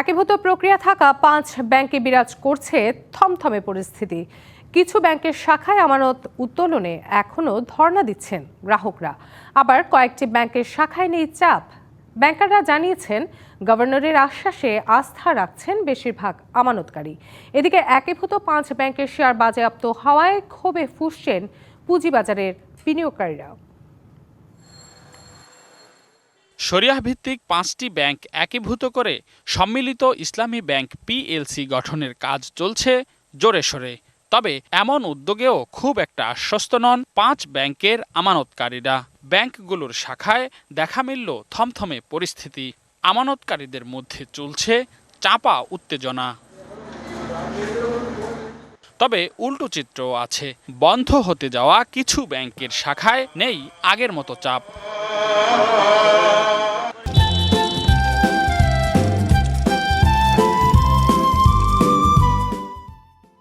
একীভূত প্রক্রিয়া থাকা পাঁচ ব্যাংকে বিরাজ করছে থমথমে পরিস্থিতি। কিছু ব্যাংকের শাখায় আমানত উত্তোলনে এখনও ধর্ণা দিচ্ছেন গ্রাহকরা। আবার কয়েকটি ব্যাংকের শাখায় নেই চাপ। ব্যাংকাররা জানিয়েছেন, গভর্নরের আশ্বাসে আস্থা রাখছেন বেশিরভাগ আমানতকারী। এদিকে একীভূত পাঁচ ব্যাংকের শেয়ার বাজেয়াপ্ত হওয়ায় ক্ষোভে ফুসছেন পুঁজিবাজারের বিনিয়োগকারীরা শরিয়াহ ভিত্তিক পাঁচটি ব্যাংক একীভূত করে সম্মিলিত ইসলামী ব্যাংক পিএলসি গঠনের কাজ চলছে জোরে সোরে। তবে এমন উদ্যোগেও খুব একটা আশ্বস্ত নন পাঁচ ব্যাংকের আমানতকারীরা। ব্যাংকগুলোর শাখায় দেখা মিলল থমথমে পরিস্থিতি। আমানতকারীদের মধ্যে চলছে চাপা উত্তেজনা। তবে উল্টো চিত্রও আছে। বন্ধ হতে যাওয়া কিছু ব্যাংকের শাখায় নেই আগের মতো চাপ।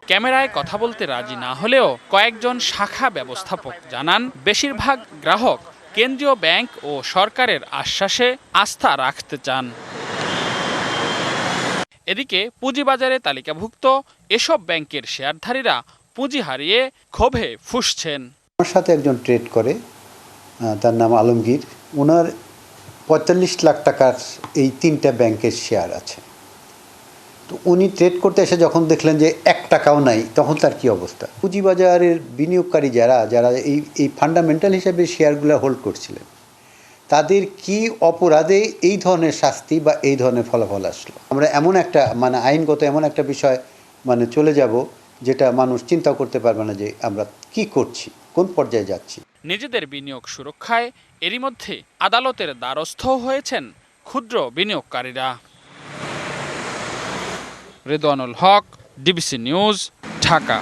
ক্যামেরায় কথা বলতে রাজি না হলেও কয়েকজন শাখা ব্যবস্থাপক জানান, বেশিরভাগ গ্রাহক কেন্দ্রীয় ব্যাংক ও সরকারের আশ্বাসে আস্থা রাখতে চান। এদিকে পুঁজিবাজারে তালিকাভুক্ত এসব ব্যাংকের শেয়ারধারীরা পুঁজি হারিয়ে ক্ষোভে ফুসছেন। আমার সাথে একজন ট্রেড করে তার নাম আলমগীর। ওনার পঁয়তাল্লিশ লাখ টাকার এই তিনটা ব্যাংকের শেয়ার আছে। তো উনি ট্রেড করতে এসে যখন দেখলেন যে এক টাকাও নাই, তখন তার কি অবস্থা? পুঁজিবাজারের বিনিয়োগকারী যারা যারা এই এই ফান্ডামেন্টাল হিসাবে শেয়ারগুলো হোল্ড করছিলেন, তাদের কি অপরাধে এই ধরনের শাস্তি বা এই ধরনের ফলাফল আসলো? আমরা এমন একটা মানে আইনগত এমন একটা বিষয় মানে চলে যাব যেটা মানুষ চিন্তা করতে পারবে না যে আমরা কি করছি, কোন পর্যায়ে যাচ্ছি। নিজেদের বিনিয়োগ সুরক্ষায় এরই মধ্যে আদালতের দ্বারস্থ হয়েছেন ক্ষুদ্র বিনিয়োগকারীরা। Redwanul Haque DBC news Dhaka.